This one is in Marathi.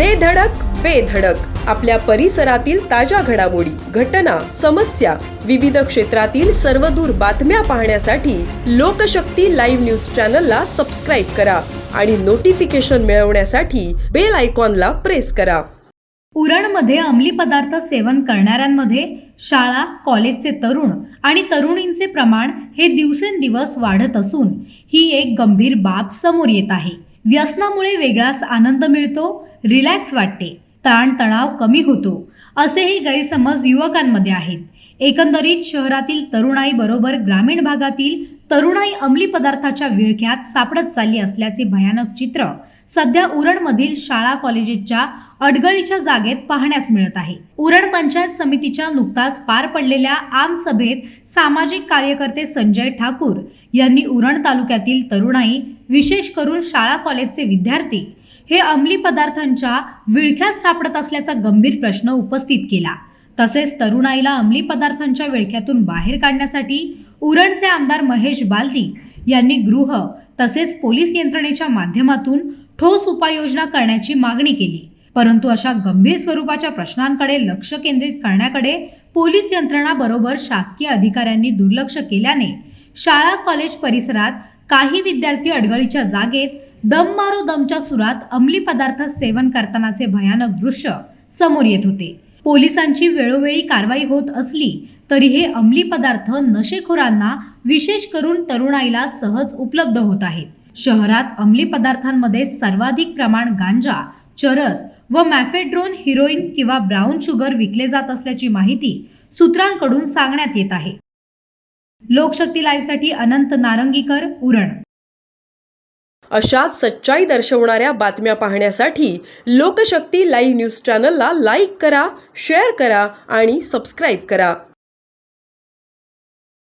दे धडक बेधडक आपल्या परिसरातील ताज्या घडामोडी घटना समस्या विविध क्षेत्रातील सर्वदूर बातम्या पाहण्यासाठी लोकशक्ती लाईव्ह न्यूज चॅनलला सबस्क्राईब करा आणि नोटिफिकेशन मिळवण्यासाठी बेल आयकॉनला प्रेस करा. उरणमध्ये अंमली पदार्थ सेवन करणाऱ्यांमध्ये शाळा कॉलेजचे तरुण आणि तरुणींचे प्रमाण हे दिवसेंदिवस वाढत असून ही एक गंभीर बाब समोर येत आहे. व्यसनामुळे वेगळाच आनंद मिळतो रिलॅक्स वाटते ताणतणाव कमी होतो असेही गैरसमज युवकांमध्ये आहेत. एकंदरीत शहरातील तरुणाई बरोबर ग्रामीण भागातील तरुणाई अंमली पदार्थाच्या विळख्यात सापडत चालली असल्याचे भयानक चित्र सध्या उरणमधील शाळा कॉलेजेसच्या अडगळीच्या जागेत पाहण्यास मिळत आहे. उरण पंचायत समितीच्या नुकताच पार पडलेल्या आमसभेत सामाजिक कार्यकर्ते संजय ठाकूर यांनी उरण तालुक्यातील तरुणाई विशेष करून शाळा कॉलेजचे विद्यार्थी हे अंमली पदार्थांच्या विळख्यात सापडत असल्याचा गंभीर प्रश्न उपस्थित केला. तसेच तरुणाईला अंमली पदार्थांच्या विळख्यातून बाहेर काढण्यासाठी उरणचे आमदार महेश बालदी यांनी गृह तसेच पोलीस यंत्रणेच्या माध्यमातून ठोस उपाययोजना करण्याची मागणी केली. परंतु अशा गंभीर स्वरूपाच्या प्रश्नांकडे लक्ष केंद्रित करण्याकडे पोलीस यंत्रणा बरोबर शासकीय अधिकाऱ्यांनी दुर्लक्ष केल्याने शाळा कॉलेज परिसरात काही विद्यार्थी अडगळीच्या जागेत दम मारो दमच्या सुरात अंमली पदार्थ सेवन करतानाचे भयानक दृश्य समोर येत होते. पोलिसांची वेळोवेळी कारवाई होत असली तरी हे अंमली पदार्थ नशेखोरांना विशेष करून तरुणाईला सहज उपलब्ध होत आहेत. शहरात अंमली पदार्थांमध्ये सर्वाधिक प्रमाण गांजा चरस व मॅफेड्रोन हिरोईन किंवा ब्राऊन शुगर विकले जात असल्याची माहिती सूत्रांकडून सांगण्यात येत आहे. लोकशक्ती लाईव्हसाठी अनंत नारंगीकर उरण. अशाच सच्चाई दर्शवणाऱ्या बातम्या पाहण्यासाठी लोकशक्ती लाईव्ह न्यूज चॅनलला लाईक करा शेअर करा आणि सबस्क्राईब करा.